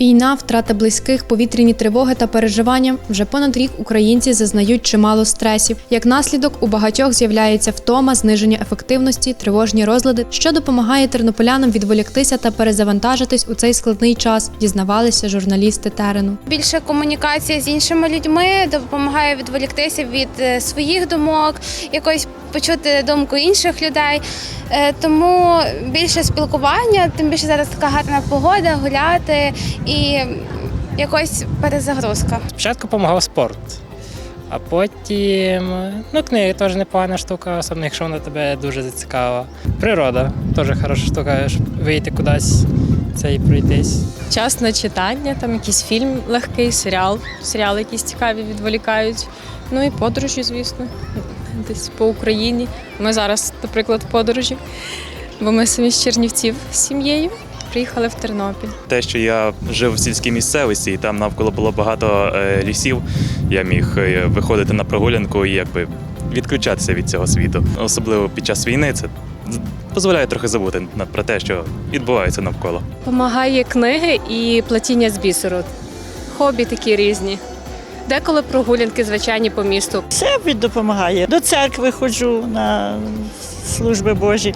Війна, втрата близьких, повітряні тривоги та переживання вже понад рік українці зазнають чимало стресів. Як наслідок, у багатьох з'являється втома, зниження ефективності, тривожні розлади, що допомагає тернополянам відволіктися та перезавантажитись у цей складний час. Дізнавалися журналісти терену. Більше комунікація з іншими людьми допомагає відволіктися від е, своїх думок, якось почути думку інших людей. Е, Тому більше спілкування, тим більше зараз така гарна погода, гуляти і якось перезагрузка. Спочатку допомагав спорт, а потім ну, книги теж непогана штука, особливо якщо вона тебе дуже зацікавила. Природа теж хороша штука, щоб вийти кудись це і пройтись. час на читання, там якийсь фільм легкий, серіал, серіали якісь цікаві відволікають. Ну і подорожі, звісно, десь по Україні. Ми зараз, наприклад, в подорожі, бо ми самі з Чернівців з сім'єю приїхали в Тернопіль. те, що я жив в сільській місцевості, і там навколо було багато е, лісів, я міг е, виходити на прогулянку і якби відключатися від цього світу. Особливо під час війни це дозволяє трохи забути на- про те, що відбувається навколо. Помагає книги і платіння з бісеру. Хобі такі різні. Деколи прогулянки звичайні по місту. Все допомагає. До церкви ходжу на служби Божі.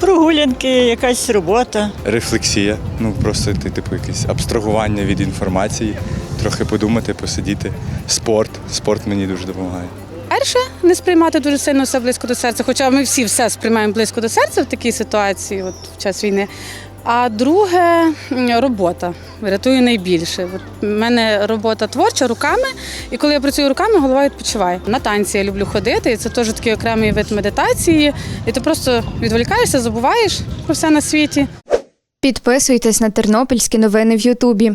Прогулянки, якась робота. рефлексія. Ну просто ти, типу, якесь абстрагування від інформації, трохи подумати, посидіти. Спорт. Спорт мені дуже допомагає. Перше, не сприймати дуже сильно все близько до серця, хоча ми всі все сприймаємо близько до серця в такій ситуації, от в час війни. А друге робота рятує найбільше. У мене робота творча руками, і коли я працюю руками, голова відпочиває. На танці я люблю ходити, і це теж такий окремий вид медитації. І ти просто відволікаєшся, забуваєш про все на світі. Підписуйтесь на тернопільські новини в Ютубі.